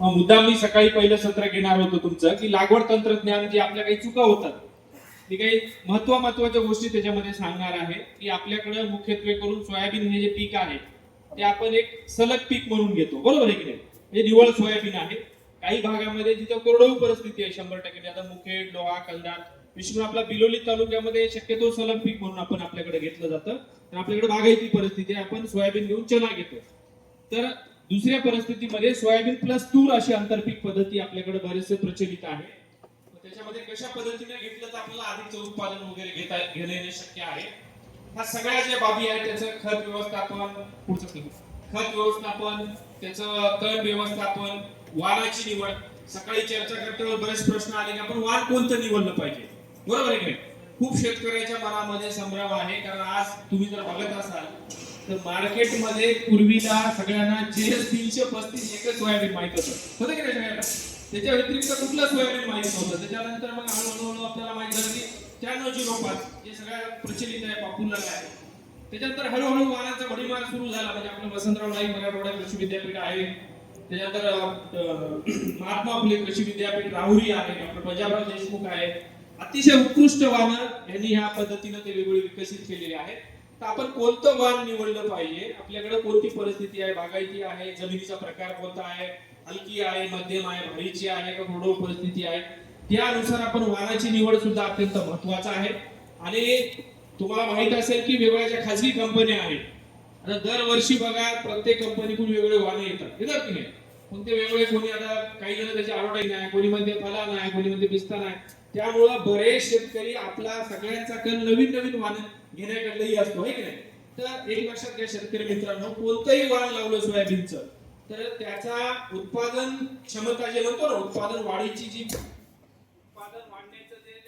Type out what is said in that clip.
मुद्दाम मी सकाळी पहिलं सत्र घेणार होतो तुमचं की लागवड तंत्रज्ञान जे आपल्या काही चुका होतात ती काही महत्त्व महत्त्वाच्या गोष्टी त्याच्यामध्ये सांगणार आहे की आपल्याकडे मुख्यत्वे करून सोयाबीन हे जे पीक आहे ते आपण एक सलग पीक म्हणून घेतो. बरोबर आहे की नाही? म्हणजे निवळ सोयाबीन आहे. काही भागामध्ये जिथं कोरडवू परिस्थिती आहे शंभर टक्के. म्हणजे आता मुखेड लोहा कलदार विष्णू आपला बिलोली तालुक्यामध्ये शक्यतो सलग पीक म्हणून आपण आपल्याकडे घेतलं जातं. तर आपल्याकडे बागायती परिस्थिती आहे आपण सोयाबीन घेऊन चना घेतो. तर दुसऱ्या परिस्थितीमध्ये सोयाबीन प्लस तूर अशी आंतरपीक पद्धती आपल्याकडे बरेचसे प्रचलित आहे. त्याच्यामध्ये कशा पद्धतीने घेतलं तर आपल्याला अधिकचं उत्पादन वगैरे घेता घेणे शक्य आहे? ह्या सगळ्या ज्या बाबी आहेत त्याचं खत व्यवस्थापन पुढचं खत व्यवस्थापन त्याचं तण व्यवस्थापन वाणाची निवड. सकाळी चर्चा करताना बरेच प्रश्न आले की आपण वाण कोणतं निवडलं पाहिजे? बरोबर आहे की खूप शेतकऱ्याच्या मनामध्ये संभ्रम आहे कारण आज तुम्ही जर बघत असाल तर मार्केटमध्ये पूर्वीला सगळ्यांना जे तीनशे पस्तीस एकच सोयाबीन माहीत होतं. होतं की नाही सगळ्यांना? त्याच्या व्यतिरिक्त कुठलं सोयाबीन माहीत नव्हतं? त्याच्यानंतर मग हळूहळू आपल्याला माहीत झालं की त्र्याण्णव झिरो पाच जे सगळ्या प्रचलित आहे पॉप्युलर आहे. त्याच्यानंतर हळूहळू वाहनाचा भडीमार सुरू झाला. म्हणजे आपलं वसंतराव नाईक मराठवाडा कृषी विद्यापीठ आहे. त्याच्यानंतर महात्मा फुले कृषी विद्यापीठ राहुरी आहे. डॉक्टर पंजाबराव देशमुख आहे. अतिशय उत्कृष्ट वाहन यांनी ह्या पद्धतीनं ते वेगवेगळे विकसित केलेले आहेत. तर आपण कोणतं वाहन निवडलं पाहिजे? आपल्याकडे कोणती परिस्थिती आहे? बागायती आहे? जमिनीचा प्रकार कोणता आहे? हलकी आहे मध्यम आहे भारीची आहे का कोरडवाहू परिस्थिती आहे? त्यानुसार आपण वाहनाची निवड सुद्धा अत्यंत महत्त्वाचा आहे. आणि तुम्हाला माहीत असेल की वेगवेगळ्या ज्या खाजगी कंपन्या आहेत. आता दरवर्षी बघा प्रत्येक कंपनीकडून वेगवेगळे वाहने येतात. येतात की नाही कोणते वेगवेगळे कोणी आता काही जण त्याची आवडाई नाही कोणी म्हणते फला नाही कोणी म्हणते पिस्ता नाही. त्यामुळं बरेच शेतकरी आपला सगळ्यांचा कल नवीन नवीन वाहन घेण्याकडलेही असतो आहे की नाही? तर एक लक्षात घ्या शेतकरी मित्रांनो कोणतंही वाहन लावलं सोयाबीनचं तर त्याचा उत्पादन क्षमता जे म्हणतो ना उत्पादन वाढीची जी उत्पादन वाढण्याचं जे